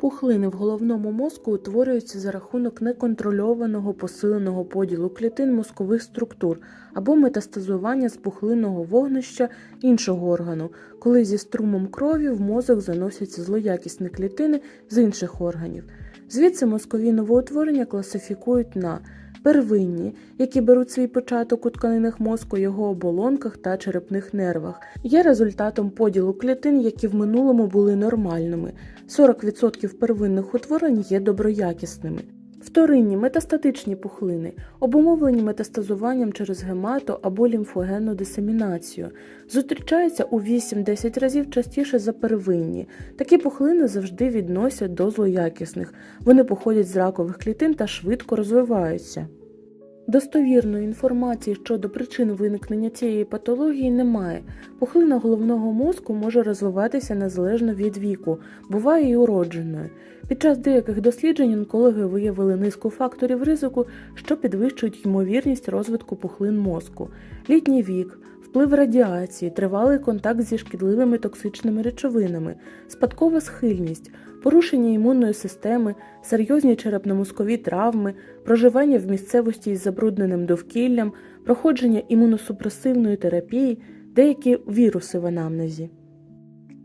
Пухлини в головному мозку утворюються за рахунок неконтрольованого посиленого поділу клітин мозкових структур або метастазування з пухлинного вогнища іншого органу, коли зі струмом крові в мозок заносяться злоякісні клітини з інших органів. Звідси мозкові новоутворення класифікують на первинні, які беруть свій початок у тканинах мозку, його оболонках та черепних нервах, є результатом поділу клітин, які в минулому були нормальними. 40% первинних утворень є доброякісними. Вторинні метастатичні пухлини, обумовлені метастазуванням через гемато або лімфогенну дисемінацію, зустрічаються у 8-10 разів частіше за первинні. Такі пухлини завжди відносять до злоякісних. Вони походять з ракових клітин та швидко розвиваються. Достовірної інформації щодо причин виникнення цієї патології немає. Пухлина головного мозку може розвиватися незалежно від віку, буває і уродженою. Під час деяких досліджень онкологи виявили низку факторів ризику, що підвищують ймовірність розвитку пухлин мозку, літній вік, вплив радіації, тривалий контакт зі шкідливими токсичними речовинами, спадкова схильність, порушення імунної системи, серйозні черепно-мозкові травми, проживання в місцевості із забрудненим довкіллям, проходження імуносупресивної терапії, деякі віруси в анамнезі.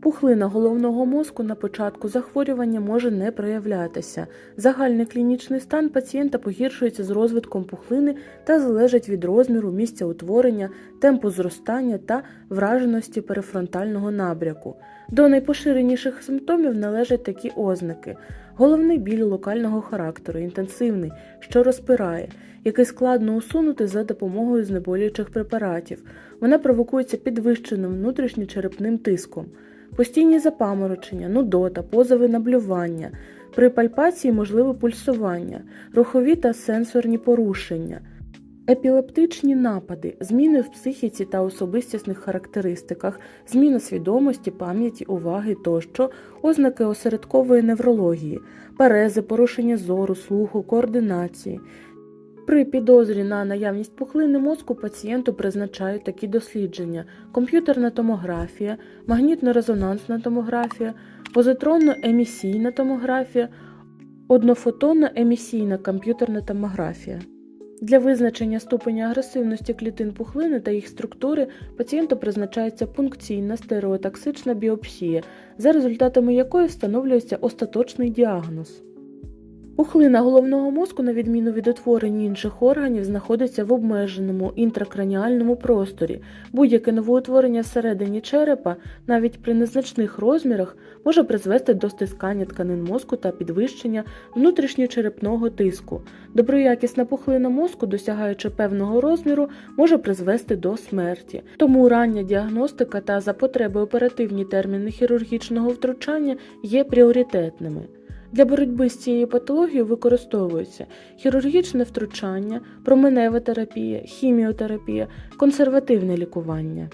Пухлина головного мозку на початку захворювання може не проявлятися. Загальний клінічний стан пацієнта погіршується з розвитком пухлини та залежить від розміру, місця утворення, темпу зростання та враженості перифронтального набряку. До найпоширеніших симптомів належать такі ознаки: головний біль локального характеру, інтенсивний, що розпирає, який складно усунути за допомогою знеболюючих препаратів. Вона провокується підвищеним внутрішньочерепним тиском. Постійні запаморочення, нудота, позови наблювання, при пальпації можливе пульсування, рухові та сенсорні порушення, епілептичні напади, зміни в психіці та особистісних характеристиках, зміна свідомості, пам'яті, уваги тощо, ознаки осередкової неврології, парези, порушення зору, слуху, координації. При підозрі на наявність пухлини мозку пацієнту призначають такі дослідження: комп'ютерна томографія, магнітно-резонансна томографія, позитронно-емісійна томографія, однофотонно-емісійна комп'ютерна томографія. Для визначення ступеня агресивності клітин пухлини та їх структури пацієнту призначається пункційна стереотоксична біопсія, за результатами якої встановлюється остаточний діагноз. Пухлина головного мозку, на відміну від утворень інших органів, знаходиться в обмеженому інтракраніальному просторі. Будь-яке новоутворення всередині черепа, навіть при незначних розмірах, може призвести до стискання тканин мозку та підвищення внутрішньочерепного тиску. Доброякісна пухлина мозку, досягаючи певного розміру, може призвести до смерті. Тому рання діагностика та за потреби оперативні терміни хірургічного втручання є пріоритетними. Для боротьби з цією патологією використовуються хірургічне втручання, променева терапія, хіміотерапія, консервативне лікування.